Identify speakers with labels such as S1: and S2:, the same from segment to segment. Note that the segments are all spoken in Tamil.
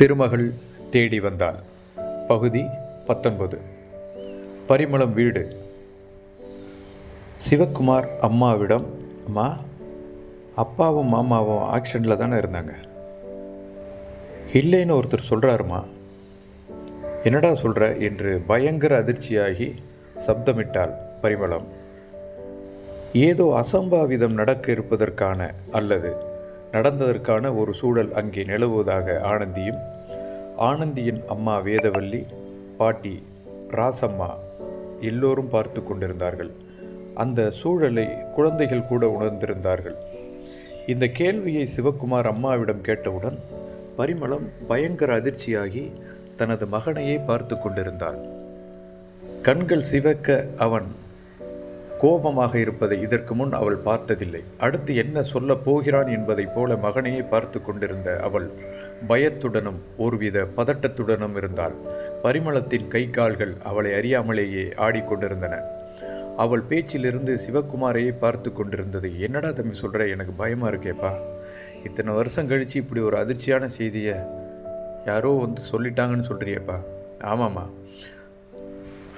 S1: திருமகள் தேடி வந்தாள். பகுதி பத்தொன்பது. பரிமளம் வீடு. சிவக்குமார் அம்மாவிடம் அம்மா அப்பாவும் மாமாவும் ஆக்ஷனில் தானே இருந்தாங்க. இல்லைன்னு ஒருத்தர் சொல்கிறாருமா என்னடா சொல்கிற என்று பயங்கர அதிர்ச்சியாகி சப்தமிட்டாள் பரிமளம். ஏதோ அசம்பாவிதம் நடக்க இருப்பதற்கான அல்லது நடந்ததற்கான ஒரு சூழல் அங்கே நிலவுவதாக ஆனந்தியும் ஆனந்தியின் அம்மா வேதவல்லி பாட்டி ராசம்மா எல்லோரும் பார்த்து கொண்டிருந்தார்கள். அந்த சூழலை குழந்தைகள் கூட உணர்ந்திருந்தார்கள். இந்த கேள்வியை சிவக்குமார் அம்மாவிடம் கேட்டவுடன் பரிமளம் பயங்கர அதிர்ச்சியாகி தனது மகனையே பார்த்து கொண்டிருந்தாள். கண்கள் சிவக்க அவன் கோபமாக இருப்பதை இதற்கு முன் அவள் பார்த்ததில்லை. அடுத்து என்ன சொல்லப் போகிறான் என்பதைப் போல மகனையே பார்த்து கொண்டிருந்த அவள் பயத்துடனும் ஒருவித பதட்டத்துடனும் இருந்தாள். பரிமளத்தின் கை கால்கள் அவளை அறியாமலேயே ஆடிக்கொண்டிருந்தன அவள் பேச்சிலிருந்து சிவகுமாரையே பார்த்து கொண்டிருந்தது. என்னடா தம்பி சொல்கிற எனக்கு பயமாக இருக்கேப்பா. இத்தனை வருஷம் கழித்து இப்படி ஒரு அதிர்ச்சியான செய்தியை யாரோ வந்து சொல்லிட்டாங்கன்னு சொல்கிறியேப்பா ஆமாம்மா.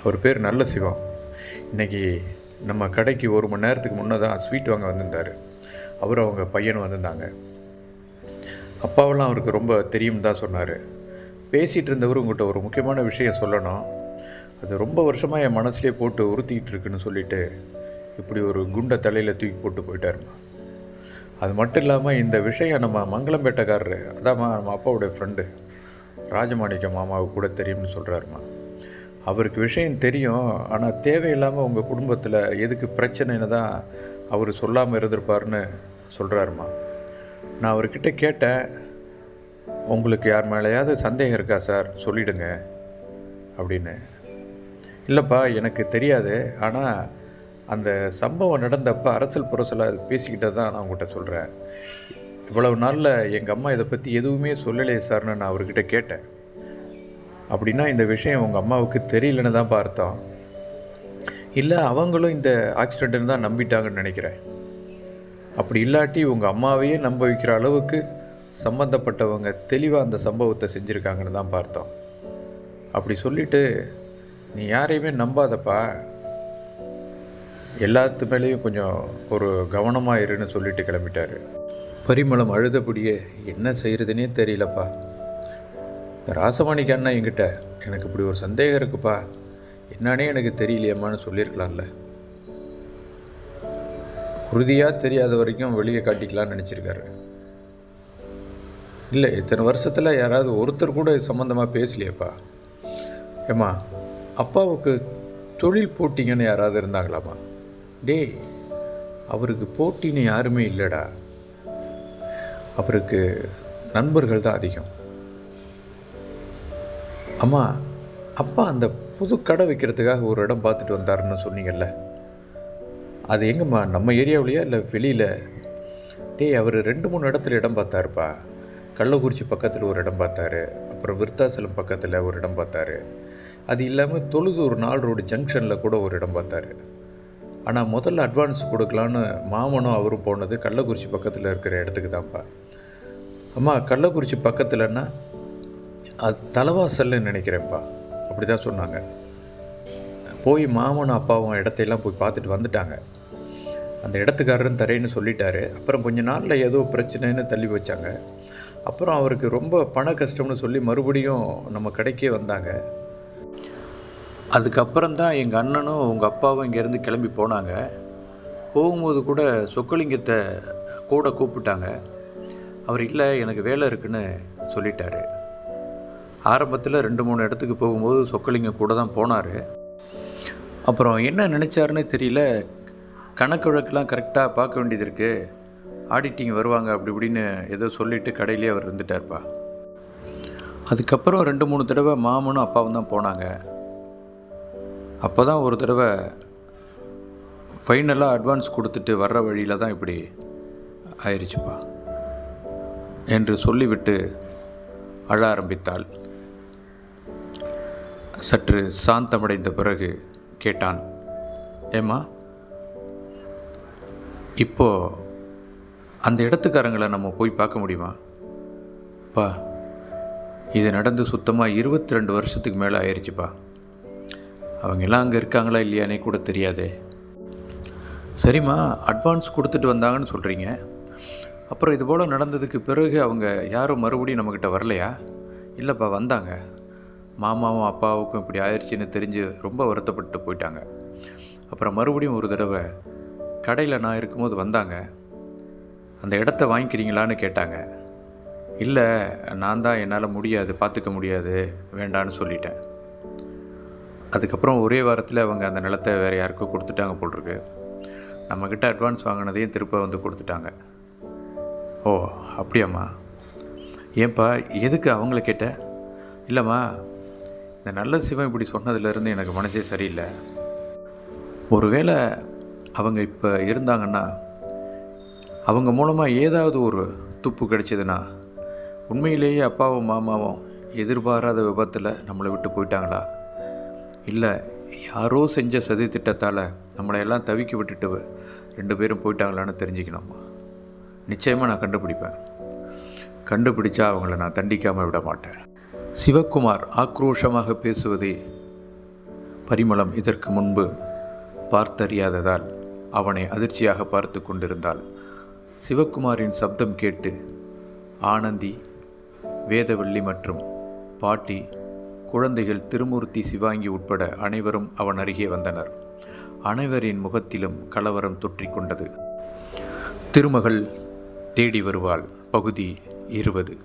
S1: அவர் பேர் நல்ல சிவம். இன்னைக்கு நம்ம கடைக்கு ஒரு மணி நேரத்துக்கு முன்னே தான் ஸ்வீட் வாங்க வந்திருந்தார். அவர் அவங்க பையனும் வந்திருந்தாங்க. அப்பாவெல்லாம் அவருக்கு ரொம்ப தெரியும் தான் சொன்னார். பேசிகிட்டு இருந்தவர் உங்கள்கிட்ட ஒரு முக்கியமான விஷயம் சொல்லணும். அது ரொம்ப வருஷமாக என் மனசுலேயே போட்டு உறுத்திக்கிட்டு இருக்குன்னு சொல்லிட்டு இப்படி ஒரு குண்டை தலையில் தூக்கி போட்டு போயிட்டாருமா. அது மட்டும் இல்லாமல் இந்த விஷயம் நம்ம மங்களம்பேட்டைக்காரரு அதாம்மா நம்ம அப்பாவுடைய ஃப்ரெண்டு ராஜமாணிக்க மாமாவுக்கு கூட தெரியும்னு சொல்கிறாருமா அவருக்கு விஷயம் தெரியும் ஆனால் தேவையில்லாமல் உங்கள் குடும்பத்தில் எதுக்கு பிரச்சனைன்னு தான் அவர் சொல்லாமல் இருந்திருப்பாருன்னு சொல்கிறாருமா நான் அவர்கிட்ட கேட்டேன் உங்களுக்கு யார் மேலேயாவது சந்தேகம் இருக்கா சார்? சொல்லிடுங்க. அப்படின்னு. இல்லைப்பா எனக்கு தெரியாது. ஆனால் அந்த சம்பவம் நடந்தப்போ அரசல் புரசலாக பேசிக்கிட்டே தான் நான் உங்கள்கிட்ட சொல்கிறேன் இவ்வளவு நாளில் எங்கள் அம்மா இதை பற்றி எதுவுமே சொல்லலையே சார்னு நான் அவர்கிட்ட கேட்டேன். அப்படின்னா இந்த விஷயம் உங்கள் அம்மாவுக்கு தெரியலன்னு தான் பார்த்தோம். இல்லை அவங்களும் இந்த ஆக்சிடென்ட்னு தான் நம்பிட்டாங்கன்னு நினைக்கிறேன். அப்படி இல்லாட்டி உங்கள் அம்மாவையே நம்ப வைக்கிற அளவுக்கு சம்மந்தப்பட்டவங்க தெளிவாக அந்த சம்பவத்தை செஞ்சுருக்காங்கன்னு தான் பார்த்தோம். அப்படி சொல்லிட்டு நீ யாரையுமே நம்பாதப்பா. எல்லாத்து மேலேயும் கொஞ்சம் ஒரு கவனமாக இருன்னு சொல்லிட்டு கிளம்பிட்டாரு. பரிமளம் அழுதபடியே என்ன செய்கிறதுனே தெரியலப்பா. இந்த ராசமாணிக்கு அண்ணா என்கிட்ட எனக்கு இப்படி ஒரு சந்தேகம் இருக்குப்பா. என்னன்னே எனக்கு தெரியலையம்மான்னு சொல்லியிருக்கலாம்ல. உறுதியாக தெரியாத வரைக்கும் வெளியே காட்டிக்கலாம்னு நினச்சிருக்காரு. இல்லை இத்தனை வருஷத்தில் யாராவது ஒருத்தர் கூட சம்மந்தமாக பேசலையேப்பா. ஏம்மா அப்பாவுக்கு தொழில் போட்டிங்கன்னு யாராவது இருந்தாங்களாம்மா? டேய் அவருக்கு போட்டின்னு யாருமே இல்லைடா. அவருக்கு நண்பர்கள் தான் அதிகம். அம்மா அப்பா அந்த புது கடை வைக்கிறதுக்காக ஒரு இடம் பார்த்துட்டு வந்தாருன்னு சொன்னீங்கல்ல? அது எங்கம்மா நம்ம ஏரியாவிலையா இல்லை வெளியில்? டேய் அவர் ரெண்டு மூணு இடத்துல இடம் பார்த்தாருப்பா. கள்ளக்குறிச்சி பக்கத்தில் ஒரு இடம் பார்த்தாரு. அப்புறம் விருத்தாசலம் பக்கத்தில் ஒரு இடம் பார்த்தாரு. அது இல்லாமல் தொழுதூர் நாள் ரோடு ஜங்ஷனில் கூட ஒரு இடம் பார்த்தாரு. ஆனால் முதல்ல அட்வான்ஸ் கொடுக்கலான்னு மாமனும் அவரும் போனது கள்ளக்குறிச்சி பக்கத்தில் இருக்கிற இடத்துக்கு தான்ப்பா. அம்மா கள்ளக்குறிச்சி பக்கத்தில்ன்னா அது தலைவாசல்னு நினைக்கிறேன்ப்பா. அப்படி தான் சொன்னாங்க. போய் மாமனும் அப்பாவும் இடத்தையெல்லாம் போய் பார்த்துட்டு வந்துட்டாங்க. அந்த இடத்துக்காரரும் தரேன்னு சொல்லிட்டாரு. அப்புறம் கொஞ்ச நாளில் ஏதோ பிரச்சனைன்னு தள்ளி வச்சாங்க அப்புறம் அவருக்கு ரொம்ப பண கஷ்டம்னு சொல்லி மறுபடியும் நம்ம கடைக்கே வந்தாங்க. அதுக்கப்புறம் தான் எங்கள் அண்ணனும் உங்கள் அப்பாவும் இங்கேருந்து கிளம்பி போனாங்க. போகும்போது கூட சொக்கலிங்கத்தை கூட கூப்பிட்டாங்க. அவர் இல்லை எனக்கு வேலை இருக்குன்னு சொல்லிட்டாரு. ஆரம்பத்தில் ரெண்டு மூணு இடத்துக்கு போகும்போது சொக்கலிங்க கூட தான் போனார். அப்புறம் என்ன நினச்சாருன்னு தெரியல. கணக்கு வழக்கெலாம் கரெக்டாக பார்க்க வேண்டியது இருக்குது ஆடிட்டிங் வருவாங்க அப்படி இப்படின்னு ஏதோ சொல்லிவிட்டு கடையிலேயே அவர் இருந்துட்டார்ப்பா. அதுக்கப்புறம் ரெண்டு மூணு தடவை மாமனும் அப்பாவும் தான் போனாங்க. அப்போ தான் ஒரு தடவை ஃபைனலாக அட்வான்ஸ் கொடுத்துட்டு வர்ற வழியில் தான் இப்படி ஆயிடுச்சுப்பா என்று சொல்லிவிட்டு அழ ஆரம்பித்தாள். சற்று சாந்தமடைந்த பிறகு கேட்டான் ஏம்மா இப்போ அந்த இடத்துக்காரங்களை நம்ம போய் பார்க்க முடியுமா? பா இது நடந்து சுத்தமாக இருபத்தி ரெண்டு வருஷத்துக்கு மேலே ஆயிடுச்சுப்பா அவங்கெல்லாம் அங்கே இருக்காங்களா இல்லையானே கூட தெரியாதே. சரிம்மா அட்வான்ஸ் கொடுத்துட்டு வந்தாங்கன்னு சொல்கிறீங்க அப்புறம் இது போல் நடந்ததுக்கு பிறகு அவங்க யாரும் மறுபடியும் நம்மக்கிட்ட வரலையா? இல்லைப்பா வந்தாங்க. மாமாவும் அப்பாவுக்கும் இப்படி ஆயிடுச்சுன்னு தெரிஞ்சு ரொம்ப வருத்தப்பட்டு போயிட்டாங்க. அப்புறம் மறுபடியும் ஒரு தடவை கடையில் நான் இருக்கும்போது வந்தாங்க. அந்த இடத்த வாங்கிக்கிறீங்களான்னு கேட்டாங்க. இல்லை நான் தான் என்னால் முடியாது பார்த்துக்க முடியாது வேண்டான்னு சொல்லிட்டேன். அதுக்கப்புறம் ஒரே வாரத்தில் அவங்க அந்த நிலத்தை வேறு யாருக்கும் கொடுத்துட்டாங்க போட்டிருக்கு நம்மக்கிட்ட அட்வான்ஸ் வாங்கினதையும் திருப்ப வந்து கொடுத்துட்டாங்க. ஓ அப்படியாம்மா. ஏன்பா எதுக்கு அவங்கள கேட்ட? இல்லைம்மா இந்த நல்ல சிவன் இப்படி சொன்னதுலேருந்து எனக்கு மனசே சரியில்லை. ஒருவேளை அவங்க இப்போ இருந்தாங்கன்னா அவங்க மூலமாக ஏதாவது ஒரு துப்பு கிடைச்சதுன்னா உண்மையிலேயே அப்பாவும் மாமாவும் எதிர்பாராத விபத்தில் நம்மளை விட்டு போயிட்டாங்களா? இல்லை யாரோ செஞ்ச சதி திட்டத்தால் நம்மளையெல்லாம் தவிக்க விட்டுட்டு ரெண்டு பேரும் போயிட்டாங்களான்னு தெரிஞ்சுக்கணுமா? நிச்சயமாக நான் கண்டுபிடிப்பேன். கண்டுபிடிச்சா அவங்கள நான் தண்டிக்காமல் விட மாட்டேன். சிவக்குமார் ஆக்ரோஷமாக பேசுவதை பரிமளம் இதற்கு முன்பு பார்த்தறியாததால் அவனை அதிர்ச்சியாக பார்த்து கொண்டிருந்தாள். சிவக்குமாரின் சப்தம் கேட்டு ஆனந்தி வேதவள்ளி மற்றும் பாட்டி குழந்தைகள் திருமூர்த்தி சிவாங்கி உட்பட அனைவரும் அவன் அருகே வந்தனர். அனைவரின் முகத்திலும் கலவரம் தொற்றிக்கொண்டது திருமகள் தேடி வருவாள். பகுதி இருபது.